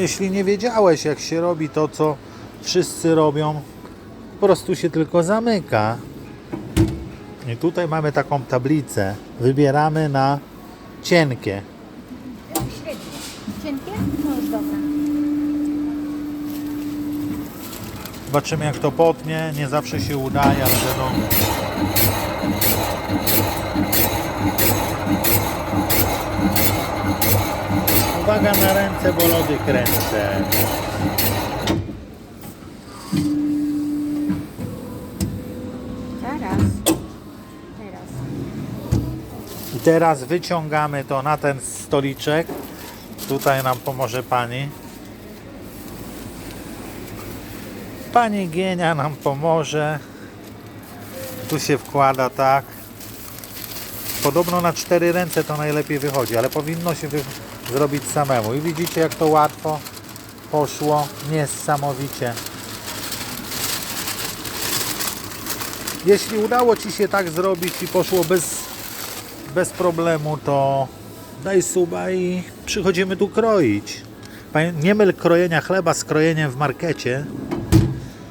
Jeśli nie wiedziałeś, jak się robi to, co wszyscy robią, po prostu się tylko zamyka. I tutaj mamy taką tablicę. Wybieramy na cienkie. Średnie. Cienkie? No już dobra. Zobaczymy, jak to potnie. Nie zawsze się udaje, ale wiadomo. Uwaga na ręce, bo lody kręcę. Teraz. Teraz. I teraz wyciągamy to na ten stoliczek. Tutaj nam pomoże pani. Pani Gienia nam pomoże. Tu się wkłada tak. Podobno na cztery ręce to najlepiej wychodzi, ale powinno się zrobić samemu. I widzicie jak to łatwo poszło. Niesamowicie. Jeśli udało Ci się tak zrobić i poszło bez bez problemu, to daj suba i przychodzimy tu kroić. Nie myl krojenia chleba z krojeniem w markecie.